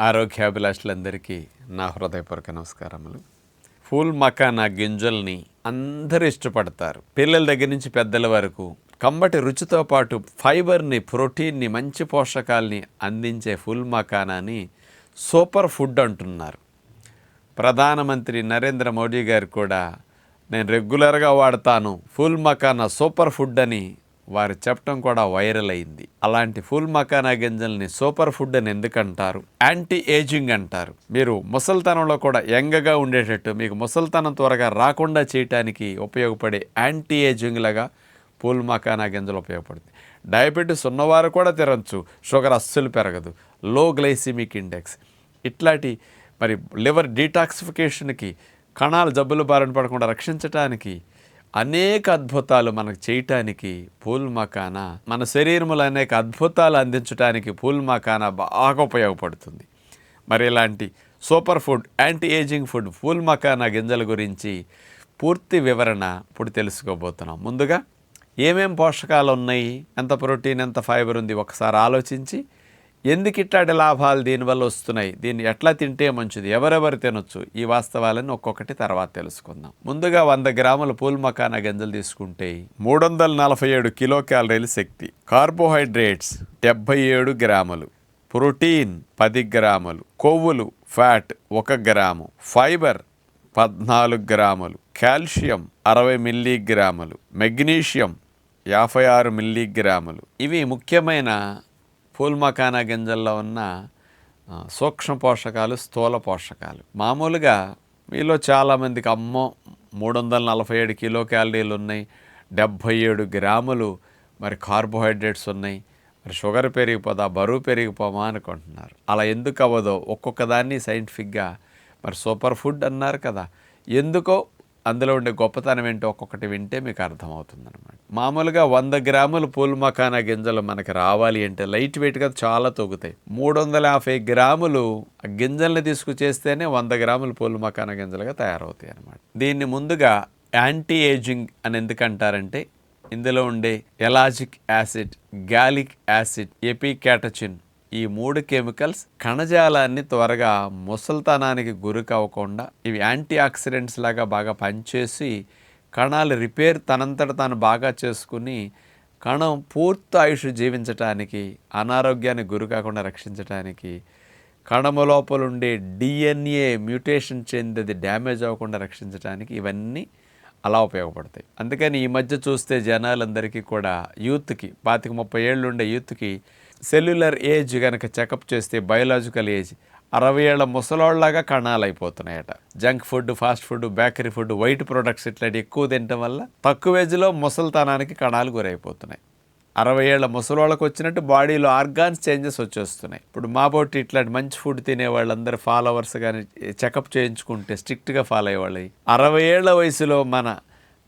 ఆరోగ్యాభిలాషులందరికీ నా హృదయపూర్వక నమస్కారములు. ఫూల్ మకానా గింజల్ని అందరూ ఇష్టపడతారు. పిల్లల దగ్గర నుంచి పెద్దల వరకు కమ్మటి రుచితో పాటు ఫైబర్ని ప్రోటీన్ని మంచి పోషకాల్ని అందించే ఫుల్ మకానాని సూపర్ ఫుడ్ అంటున్నారు. ప్రధానమంత్రి నరేంద్ర మోడీ గారు కూడా నేను రెగ్యులర్గా వాడతాను. ఫుల్ మకానా సూపర్ ఫుడ్ అని వారు చెప్పడం కూడా వైరల్ అయింది. అలాంటి ఫుల్ మకానా గింజల్ని సూపర్ ఫుడ్ అని ఎందుకంటారు? యాంటీ ఏజింగ్ అంటారు. మీరు ముసల్తనంలో కూడా యంగగా ఉండేటట్టు మీకు ముసల్తనం త్వరగా రాకుండా చేయటానికి ఉపయోగపడే యాంటీ ఏజింగ్ లాగా పూల్ మకానా గింజలు ఉపయోగపడుతుంది. డయాబెటీస్ ఉన్నవారు కూడా తినచ్చు. షుగర్ అస్సలు పెరగదు. Low glycemic index. ఇట్లాంటి మరి లివర్ డీటాక్సిఫికేషన్కి కణాలు జబ్బులు బారిన పడకుండా రక్షించటానికి అనేక అద్భుతాలు మనకు చేయటానికి పూల్ మకానా మన శరీరములు అనేక అద్భుతాలు అందించడానికి పూల్ మకానా బాగా ఉపయోగపడుతుంది. మరి ఇలాంటి super food anti ageing food phool makhana గింజల గురించి పూర్తి వివరణ ఇప్పుడు తెలుసుకోబోతున్నాం. ముందుగా ఏమేం పోషకాలు ఉన్నాయి? ఎంత ప్రోటీన్ ఎంత ఫైబర్ ఉంది? ఒకసారి ఆలోచించి ఎందుకు ఇట్లాంటి లాభాలు దీనివల్ల వస్తున్నాయి? దీన్ని ఎట్లా తింటే మంచిది? ఎవరెవరు తినొచ్చు? ఈ వాస్తవాలను ఒక్కొక్కటి తర్వాత తెలుసుకుందాం. ముందుగా వంద గ్రాముల పూల్ మకానా గింజలు తీసుకుంటే మూడు వందల నలభై ఏడు కిలో క్యాలరీల శక్తి. కార్బోహైడ్రేట్స్ డెబ్బై ఏడు గ్రాములు. ప్రోటీన్ పది గ్రాములు. కొవ్వులు ఫ్యాట్ ఒక గ్రాము. ఫైబర్ పద్నాలుగు గ్రాములు. కాల్షియం అరవై మిల్లీగ్రాములు మెగ్నీషియం యాభై ఆరు మిల్లీగ్రాములు ఇవి ముఖ్యమైన పూల్ మకానా గింజల్లో ఉన్న సూక్ష్మ పోషకాలు స్థూల పోషకాలు. మామూలుగా మీలో చాలామందికి అమ్మో మూడు వందల నలభై ఏడు కిలో క్యాలరీలు ఉన్నాయి డెబ్భై ఏడు గ్రాములు మరి కార్బోహైడ్రేట్స్ ఉన్నాయి మరి షుగర్ పెరిగిపోదా బరువు పెరిగిపోమా అనుకుంటున్నారు. అలా ఎందుకు అవ్వదో ఒక్కొక్క దాన్ని సైంటిఫిక్గా మరి సూపర్ ఫుడ్ అన్నారు కదా. ఎందుకో అందులో ఉండే గొప్పతనం ఏంటో ఒక్కొక్కటి వింటే మీకు అర్థమవుతుందనమాట మామూలుగా వంద గ్రాముల పూల్ మకానా గింజలు మనకి రావాలి అంటే లైట్ వెయిట్గా చాలా తొగుతాయి. మూడు వందల యాభై గ్రాములు ఆ గింజల్ని తీసుకు చేస్తేనే వంద గ్రాముల పూల్ మకానా గింజలుగా తయారవుతాయి అనమాట దీన్ని ముందుగా యాంటీ ఏజింగ్ అని ఎందుకంటారంటే ఇందులో ఉండే ellagic acid gallic acid epicatechin ఈ మూడు కెమికల్స్ కణజాలాన్ని త్వరగా ముసల్తనానికి గురి కావకుండా ఇవి యాంటీ ఆక్సిడెంట్స్ లాగా బాగా పనిచేసి కణాలు రిపేర్ తనంతట తాను బాగా చేసుకుని కణం పూర్తి ఆయుష్ జీవించటానికి అనారోగ్యానికి గురి కాకుండా రక్షించటానికి కణము లోపల ఉండే డిఎన్ఏ మ్యూటేషన్ చెందేది డ్యామేజ్ అవ్వకుండా రక్షించడానికి ఇవన్నీ అలా ఉపయోగపడతాయి. అందుకని ఈ మధ్య చూస్తే జనాలందరికీ కూడా యూత్కి పాతిక ముప్పై ఏళ్ళు ఉండే యూత్కి సెల్యులర్ ఏజ్ కనుక చెకప్ చేస్తే బయోలాజికల్ ఏజ్ అరవై ఏళ్ళ ముసలోళ్ళలాగా కణాలు అయిపోతున్నాయట junk food fast food bakery food white products ఇట్లాంటి ఎక్కువ తినటం వల్ల తక్కువ ఏజ్లో ముసలితనానికి కణాలు గురైపోతున్నాయి. అరవై ఏళ్ళ ముసలోళ్ళకి వచ్చినట్టు బాడీలో ఆర్గాన్స్ చేంజెస్ వచ్చేస్తున్నాయి. ఇప్పుడు మా బోటి ఇట్లాంటి మంచి ఫుడ్ తినే వాళ్ళందరూ ఫాలోవర్స్ కానీ చెకప్ చేయించుకుంటే స్ట్రిక్ట్గా ఫాలో అయ్యేవాళ్ళు. అరవై ఏళ్ళ వయసులో మన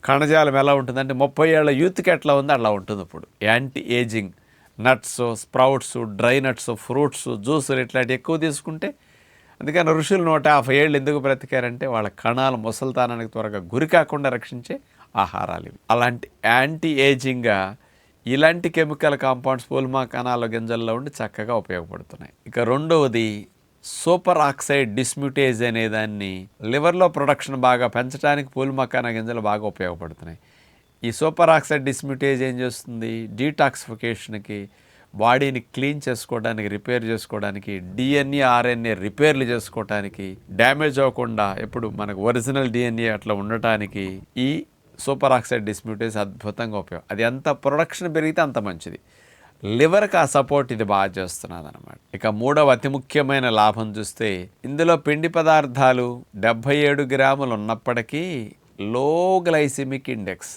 కణజాలం ఎలా ఉంటుందంటే ముప్పై ఏళ్ళ యూత్కి ఎట్లా ఉందో అలా ఉంటుంది ఇప్పుడు anti ageing nuts sprouts dry nuts fruits జ్యూసులు ఇట్లాంటివి ఎక్కువ తీసుకుంటే అందుకని ఋషులు నూట యాభై ఏళ్ళు ఎందుకు బ్రతికారంటే వాళ్ళ కణాలు ముసల్తానానికి త్వరగా గురి కాకుండా రక్షించే ఆహారాలు ఇవి. అలాంటి యాంటీ ఏజింగ్గా ఇలాంటి కెమికల్ కాంపౌండ్స్ పూల్మా కణాల గింజల్లో ఉండి చక్కగా ఉపయోగపడుతున్నాయి. ఇక రెండవది సూపర్ ఆక్సైడ్ డిస్మ్యూటేజ్ అనే దాన్ని లివర్లో ప్రొడక్షన్ బాగా పెంచడానికి పూల్మకానా గింజలు బాగా ఉపయోగపడుతున్నాయి. ఈ సూపర్ ఆక్సైడ్ డిస్మ్యూటేజ్ ఏం చేస్తుంది? డీటాక్సిఫికేషన్కి బాడీని క్లీన్ చేసుకోవడానికి రిపేర్ చేసుకోవడానికి డిఎన్ఏ ఆర్ఎన్ఏ రిపేర్లు చేసుకోవడానికి డ్యామేజ్ అవ్వకుండా ఎప్పుడు మనకు ఒరిజినల్ డిఎన్ఏ అట్లా ఉండటానికి ఈ సూపర్ ఆక్సైడ్ డిస్మ్యూటేజ్ అద్భుతంగా ఉపయోగం. అది ఎంత ప్రొడక్షన్ పెరిగితే అంత మంచిది. లివర్కి ఆ సపోర్ట్ ఇది బాగా చేస్తున్నది అనమాట ఇక మూడవ అతి ముఖ్యమైన లాభం చూస్తే ఇందులో పిండి పదార్థాలు డెబ్భై ఏడు గ్రాములు ఉన్నప్పటికీ లో గ్లైసిమిక్ ఇండెక్స్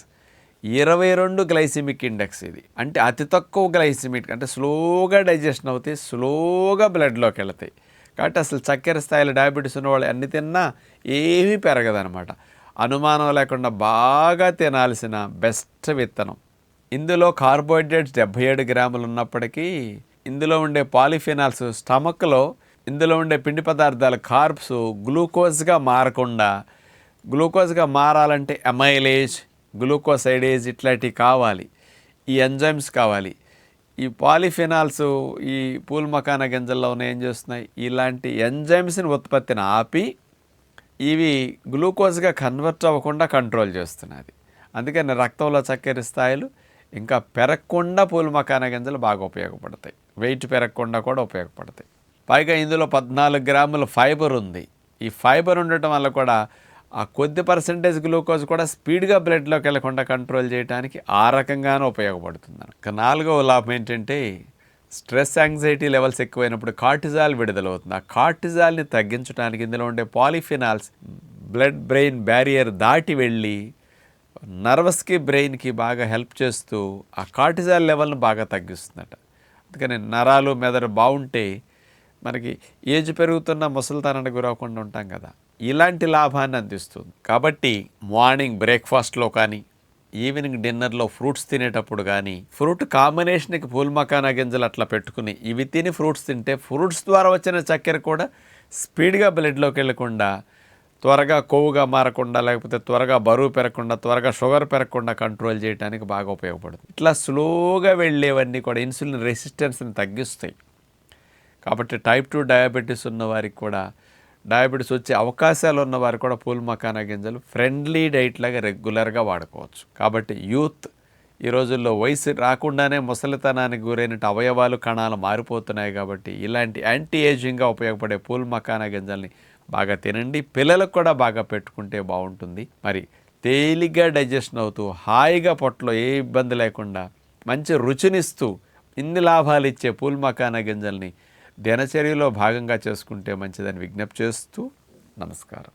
ఇరవై రెండు గ్లైసిమిక్ ఇండెక్స్ ఇది. అంటే అతి తక్కువ గ్లైసిమిక్ అంటే స్లోగా డైజెషన్ అవుతాయి స్లోగా బ్లడ్లోకి వెళ్తాయి. కాబట్టి అసలు చక్కెర స్థాయిలో డయాబెటీస్ ఉన్న వాళ్ళు అన్ని తిన్నా ఏమీ పెరగదనమాట అనుమానం లేకుండా బాగా తినాల్సిన బెస్ట్ విత్తనం. ఇందులో కార్బోహైడ్రేట్స్ డెబ్బై ఏడు గ్రాములు ఉన్నప్పటికీ ఇందులో ఉండే పాలిఫినాల్స్ స్టమక్లో ఇందులో ఉండే పిండి పదార్థాలు కార్బ్స్ గ్లూకోజ్గా మారకుండా గ్లూకోజ్గా మారాలంటే అమైలేజ్ గ్లూకోసైడేజ్ ఇట్లాంటివి కావాలి. ఈ ఎంజైమ్స్ కావాలి. ఈ పాలిఫినాల్స్ ఈ పూల్ మకాన గింజల్లో ఉన్న ఏం చేస్తున్నాయి? ఇలాంటి ఎంజైమ్స్ని ఉత్పత్తిని ఆపి ఇవి గ్లూకోజ్గా కన్వర్ట్ అవ్వకుండా కంట్రోల్ చేస్తున్నది. అందుకని రక్తంలో చక్కెర స్థాయిలు ఇంకా పెరగకుండా పూల మకాన గింజలు బాగా ఉపయోగపడతాయి. వెయిట్ పెరగకుండా కూడా ఉపయోగపడతాయి. పైగా ఇందులో పద్నాలుగు గ్రాముల ఫైబర్ ఉంది. ఈ ఫైబర్ ఉండటం వల్ల కూడా ఆ కొద్ది పర్సెంటేజ్ గ్లూకోజ్ కూడా స్పీడ్గా బ్లడ్లోకి వెళ్ళకుండా కంట్రోల్ చేయడానికి ఆ రకంగానే ఉపయోగపడుతుంది ఇక నాలుగవ లాభం ఏంటంటే స్ట్రెస్ యాంగ్జైటీ లెవెల్స్ ఎక్కువైనప్పుడు కార్టిజాల్ విడుదలవుతుంది. ఆ కార్టిజాల్ని తగ్గించడానికి ఇందులో ఉండే పాలిఫినాల్స్ బ్లడ్ బ్రెయిన్ బ్యారియర్ దాటి వెళ్ళి నర్వస్కి బ్రెయిన్కి బాగా హెల్ప్ చేస్తూ ఆ కార్టిజాల్ లెవెల్ని బాగా తగ్గిస్తుందట. అందుకని నరాలు మెదడు బాగుంటే మనకి ఏజ్ పెరుగుతున్న ముసలితనానికి గురవకుండా ఉంటాం కదా. ఇలాంటి లాభాన్ని అందిస్తుంది. కాబట్టి మార్నింగ్ బ్రేక్ఫాస్ట్లో కానీ ఈవినింగ్ డిన్నర్లో ఫ్రూట్స్ తినేటప్పుడు కానీ ఫ్రూట్ కాంబినేషన్కి పూల్ మకానా గింజలు అట్లా పెట్టుకుని ఇవి తిని ఫ్రూట్స్ తింటే ఫ్రూట్స్ ద్వారా వచ్చిన చక్కెర కూడా స్పీడ్గా బ్లడ్లోకి వెళ్ళకుండా త్వరగా కొవ్వుగా మారకుండా లేకపోతే త్వరగా బరువు పెరగకుండా త్వరగా షుగర్ పెరగకుండా కంట్రోల్ చేయడానికి బాగా ఉపయోగపడుతుంది. ఇట్లా స్లోగా వెళ్ళేవన్నీ కూడా ఇన్సులిన్ రెసిస్టెన్స్ని తగ్గిస్తాయి. కాబట్టి టైప్ టూ డయాబెటీస్ ఉన్న వారికి కూడా డయాబెటీస్ వచ్చే అవకాశాలు ఉన్న వారు కూడా పూల్ మకానా గింజలు ఫ్రెండ్లీ డైట్ లాగా రెగ్యులర్గా వాడుకోవచ్చు. కాబట్టి యూత్ ఈ రోజుల్లో వయసు రాకుండానే ముసలితనానికి గురైన అవయవాలు కణాలు మారిపోతున్నాయి కాబట్టి ఇలాంటి యాంటీ ఏజింగ్గా ఉపయోగపడే పూల్ మకానా గింజల్ని బాగా తినండి. పిల్లలకు కూడా బాగా పెట్టుకుంటే బాగుంటుంది. మరి తేలిగ్గా డైజెషన్ అవుతూ హాయిగా పొట్టలో ఏ ఇబ్బంది లేకుండా మంచి రుచినిస్తూ ఇన్ని లాభాలు ఇచ్చే పూల్ మకానా గింజల్ని దినచర్యలో భాగంగా చేసుకుంటే మంచిదని విజ్ఞప్తి చేస్తూ నమస్కారం.